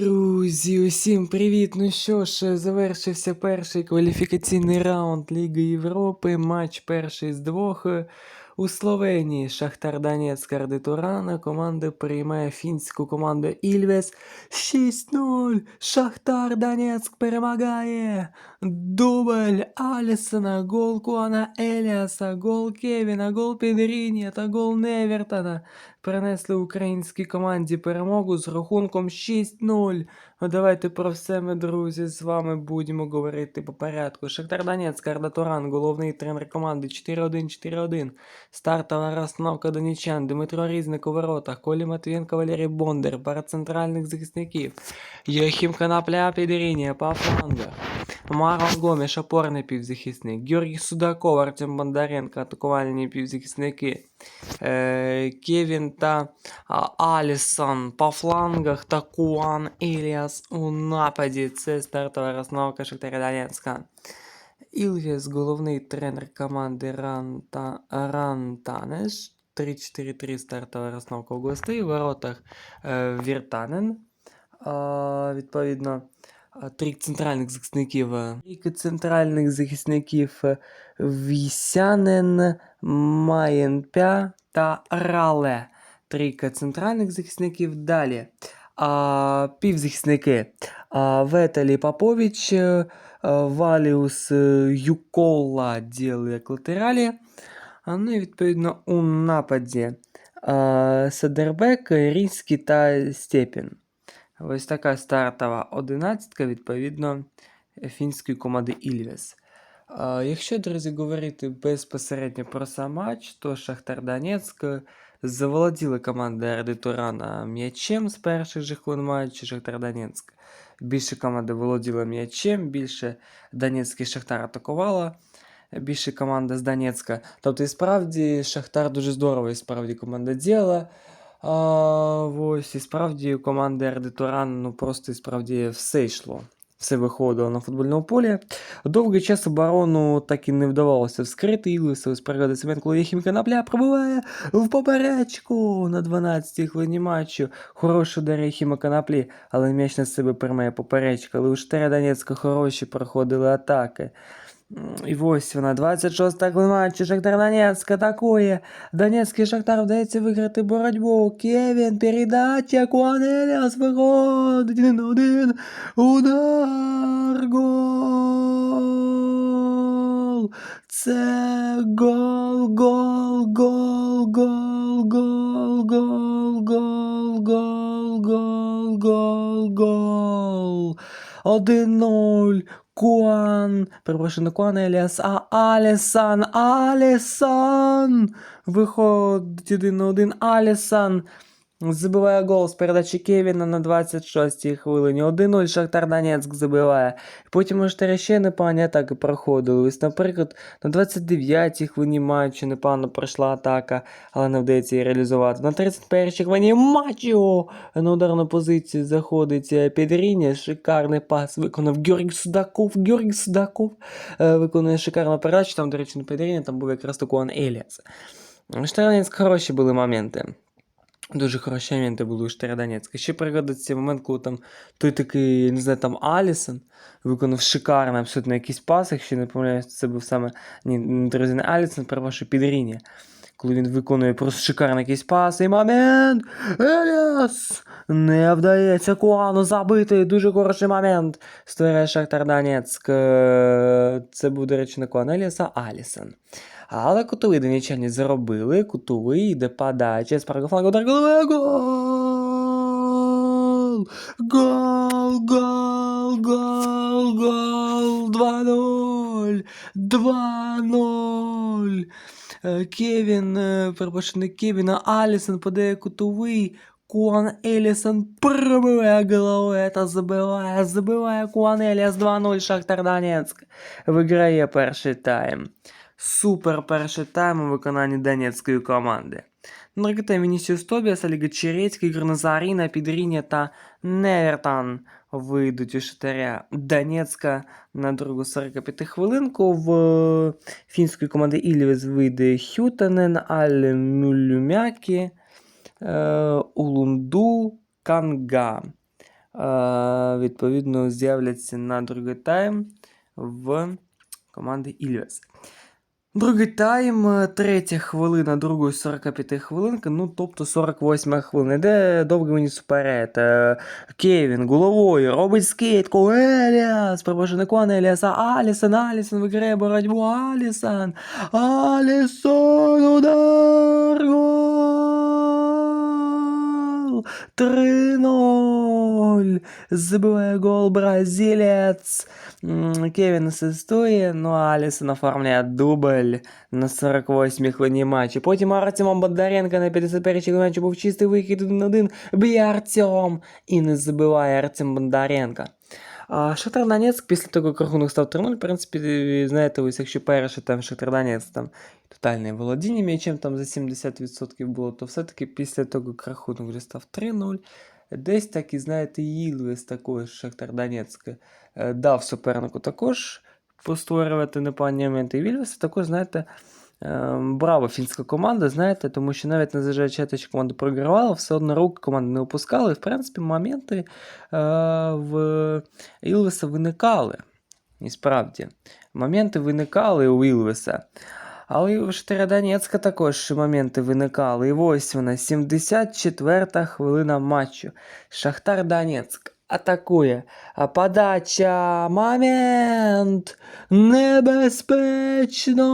Друзі, усім привіт! Ну що ж, завершився перший кваліфікаційний раунд Ліги Європи. Матч перший з двох у Словенії. Шахтар Донецьк Ардитурана. Команда приймає фінську команду Ільвес 6-0. Шахтар Донецьк перемагає. Дубль Алісона, гол Куана Еліаса, гол Кевіна, гол Педріні та гол Невертона принесли українській команді перемогу з рахунком 6-0. Ну, давайте про все ми, друзі, з вами будемо говорити по порядку. Шахтар Донецьк, Арда Туран, головний тренер команди 4-1-4-1. Стартова розстановка донічан, Дмитро Різник у воротах, Колі Матвієнко, Валерій Бондар, пара центральних захисників, Єхім Канапля, Педерінія по Марон Гомеш, опорний півзахисник, Георгій Судаков, Артем Бондаренко, атакувальні півзахисники, е, Кевін та Алісон по флангах та Куан Еліас у нападі. Це стартова розстановка Шахтаря Донецька. Ілвіс, головний тренер команди Ранта, Рантанеш. 3-4-3 стартова розстановка у гостей. В воротах е, Віртанен. Відповідно, е, три центральних захисників. е, центральних захисників е, Вісянен, Маєнпя та Рале. Трійка центральних захисників. Далі. А, півзахисники. А, Ветелі Попович, а, Валіус е, Юкола діли як латералі. А, ну і відповідно у нападі а, Садербек, Різький та Степін. Ось така стартова одинадцятка, відповідно, фінської команди Ільвес. Якщо, друзі, говорити безпосередньо про сам матч, то Шахтар Донецьк заволоділа команда Ерди Турана м'ячем з перших же хвилин матчу Шахтар Донецьк. Більше команда володіла м'ячем, більше Донецький Шахтар атакувала. Більше команда з Донецька. Тобто, і справді Шахтар дуже здорово, і справді команда діяла. А, ось, і справді у команди Ерди ну просто і справді все йшло. Все виходило на футбольному полі. Довгий час оборону так і не вдавалося вскрити. Ілвіса ось пригоди Семен, коли Єхім Канапля пробиває в поперечку на 12-й хвилині матчу. Хороший удар Єхіма Канаплі, але м'яч на себе приймає поперечка. Штаря Донецька хороші проходили атаки. І ось вона, 26-та хвилина Шахтар Донецьк атакує. Донецький Шахтар вдається виграти боротьбу. Кевін, передача, Куанеліас виходить, 1-1, удар, гол. Це гол, Куан, перепрошую, не а Алісан, Алісан! Виходить один на один Алісан. Забиває гол з передачі Кевіна на 26-й хвилині. 1-0 Шахтар Донецьк забиває. Потім у ще непогані атаки проходили. Ось, наприклад, на 29-й хвилині матчу непогано пройшла атака, але не вдається її реалізувати. На 31-й хвилині матчу на ударну позицію заходить е, Педріні. Шикарний пас виконав Георгій Судаков. Георгій Судаков е, виконує шикарну передачу. Там, до речі, не Педріні, там був якраз Куан Еліас. Донецьк хороші були моменти. Дуже хороші моменти були у Штара Донецька. Ще пригадується момент, коли там той такий, не знаю, там Алісон виконав шикарний абсолютно якийсь пас, якщо не помиляюсь, це був саме ні, друзі, не Алісон, перепрошую, Підріні. Коли він виконує просто шикарний якийсь пас, і момент! Еліас! Не вдається Куану забити. Дуже хороший момент. Створює Шахтар Донецьк. Е, Це був, до речі, не Куан Еліаса, Алісон. Але кутовий донеччані заробили. Кутовий йде подача. З правого удар голови. Гол! Гол! Гол! Гол! Гол! 2-0! 2-0! Е, Кевін, е, перепрошую, не Кевін, а Алісон подає кутовий. Куан Елісон пробиває головою та забиває, забиває Куан Еліас 2-0 Шахтар Донецьк. Виграє перший тайм. Супер перший тайм у виконанні донецької команди. Наркота Вінісіус Тобіас, Олега Черецький, Граназаріна, Підріня та Невертан вийдуть у Шахтаря Донецька на другу 45 хвилинку. В е, фінської команди Ільвес вийде Хютанен, Аль Мюлюмякі, е, Улунду, Канга. е, відповідно з'являться на другий тайм в команди Ільвес. Другий тайм, е, третя хвилина, другої 45 хвилинки, ну тобто 48 хвилина. Де довгий мені суперед. Е, Кевін головою робить скидку. Еліас, пропошнику Еліаса. Алісон, Алісон виграє боротьбу. Алісон. Алісон, удар. Гол. 3-0. Забиває гол бразилець. М, Кевін асистує, ну а Алісон оформляє дубль на 48-й хвилині матчу. Потім Артемом Бондаренко на 51-й матчі був чистий вихід 1-1. Б'є Артем і не забиває Артем Бондаренко. А Шахтар Донецьк після того, як рахунок став 3-0, в принципі, знаєте, ось якщо перше там Шахтар Донецьк там тотальне володіння м'ячем там за 70% було, то все-таки після того, як рахунок вже став 3-0, десь так і, знаєте, Ілвес також Шахтар Донецьк е, дав супернику також постворювати непогані моменти. І Вільвес також, знаєте, браво фінська команда, знаєте, тому що навіть незважаючи на те, що команда програвала, все одно руки команди не опускали. І, в принципі, моменти е, в Ілвеса виникали. І справді, моменти виникали у Ілвеса. Але і у Штира Донецька також моменти виникали. І ось вона, 74-та хвилина матчу. Шахтар Донецьк атакує. Подача. Момент. Небезпечно.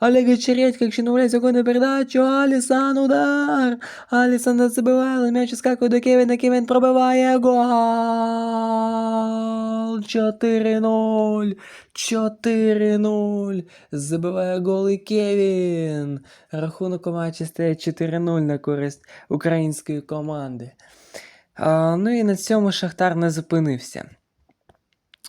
Олег Чередько, якщо не законну передачу. Алісан удар. Алісан не забиває, але м'яч скакує до Кевіна. Кевін пробиває гол. 4-0. 4-0. Забиває гол і Кевін. Рахунок у матчі стає 4-0 на користь української команди. Ну і на цьому Шахтар не зупинився.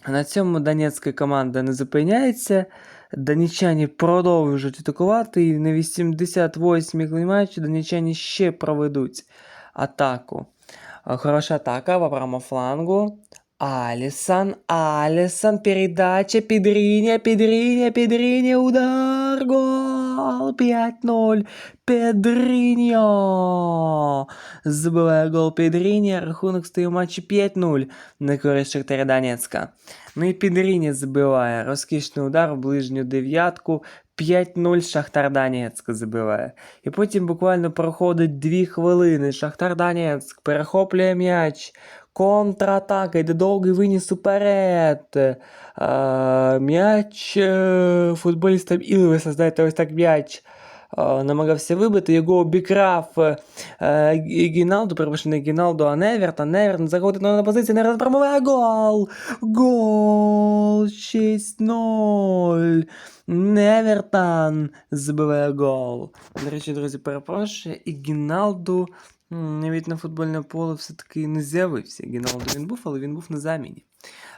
На цьому Донецька команда не зупиняється. Донеччані продовжують атакувати, і на 88-й матчі донеччані ще проведуть атаку. Хороша атака по правому флангу. Алісан, Алісан, передача, Педріня, Педріня, Педріня, удар, гол, 5-0, Педріньо. Забиває гол Педріня, рахунок стає в матчі 5-0 на користь Шахтаря Донецька. Ну і Педріня забиває, розкішний удар в ближню дев'ятку, 5-0 Шахтар Донецьк забиває. І потім буквально проходить 2 хвилини. Шахтар Донецьк перехоплює м'яч. Контратака, йде довгий виніс уперед. Е, м'яч е, футболістам Ілвеса, знаєте, ось так м'яч. Намагався вибити, його обікрав е, е, Гіналду, перепрошую, не Гіналду, а Неверта. Неверт заходить на позицію, Неверт промовляє гол! Гол! 6-0! Невертан забиває гол. До речі, друзі, перепрошую, і Гіналду навіть на футбольне поле все-таки не з'явився. Гіналду він був, але він був на заміні.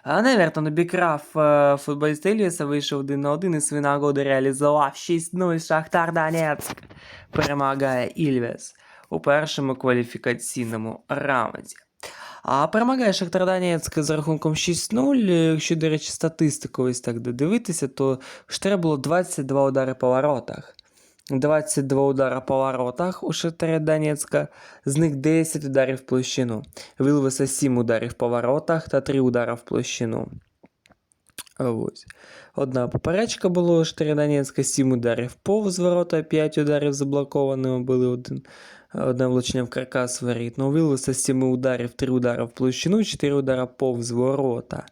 А Невертон обікрав е, футболіст Еліаса, вийшов один на один і свою нагоду реалізував 6-0 Шахтар Донецьк. Перемагає Ільвес у першому кваліфікаційному раунді. А перемагає Шахтар Донецьк з рахунком 6-0. Якщо, до речі, статистику ось так додивитися, то Штаре було 22 удари по воротах. 22 удара по воротах у Шахтаря Донецька, з них 10 ударів в площину. В Ілвеса 7 ударів по воротах та 3 удара в площину. Ось. Одна поперечка була у Шахтаря Донецька, 7 ударів повз ворота, 5 ударів заблокованими були один. Одне влучення в каркас воріт. Ну, у Вілвеса 7 ударів, 3 удари в площину, 4 удара повз ворота.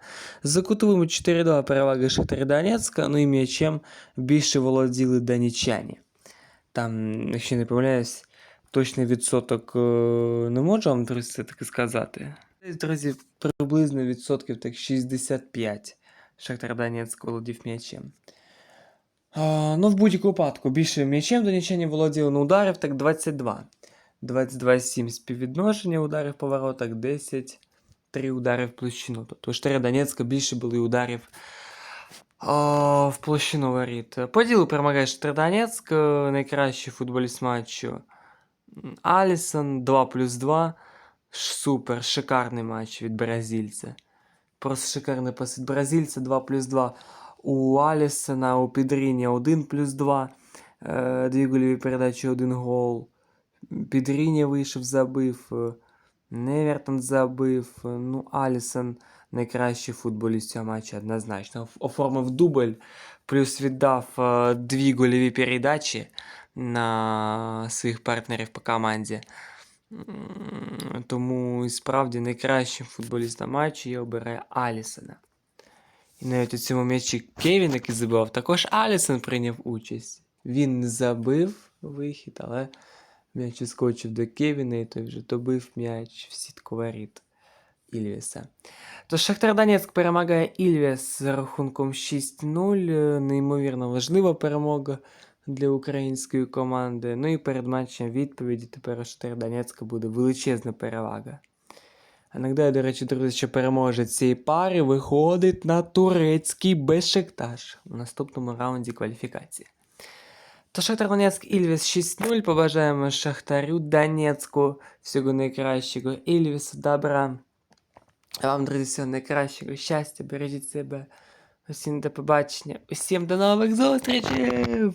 За кутовими 4-2 переваги Шахтаря Донецька, ну і м'ячем більше володіли донеччані. Там, якщо не помиляюсь, точний відсоток е, не можу вам, таки сказати. Друзі, приблизно відсотків так 65 Шахтар Донецьк володів м'ячем. А, ну, в будь-якому випадку більше м'ячем донеччані володіли, ну ударів так 22. 22-7 співвідношення ударів по воротах, 10, 3 удари в площину. Тобто у Штаря Донецька більше були ударів в площину воріт. Поділу перемагає Штердонецьк, е, найкращий футболіст матчу. Алісон 2 плюс 2. Супер, шикарний матч від бразильця. Просто шикарний пас від бразильця 2 плюс 2. У Алісона, у Підріні 1 плюс 2. Е, Дві гольові передачі, один гол. Підріні вийшов, забив. е, Невертон забив. Ну, Алісон найкращий футболіст цього матчу однозначно. Оформив дубль, плюс віддав е, дві гольові передачі на своїх партнерів по команді. Тому і справді найкращим футболістом матчу я обираю Алісона. І навіть у цьому м'ячі Кевін, який забивав, також Алісон прийняв участь. Він не забив вихід, але м'яч іскочив до Кевіна, і той вже добив м'яч в сітку воріт Ільвіса. Тож Шахтар Донецьк перемагає Ільвіс з рахунком 6-0. Е, Неймовірно важлива перемога для української команди. Ну і перед матчем відповіді тепер у Шахтар Донецька буде величезна перевага. А нагадаю, до речі, друзі, що переможець цієї пари виходить на турецький Бешикташ у наступному раунді кваліфікації. То Шахтар Донецьк Ільвіс 6-0. Побажаємо Шахтарю Донецьку всього найкращого. Ільвісу добра. Вам, друзі, всього найкращого. Щастя, бережіть себе. Усім до побачення. Усім до нових зустрічей!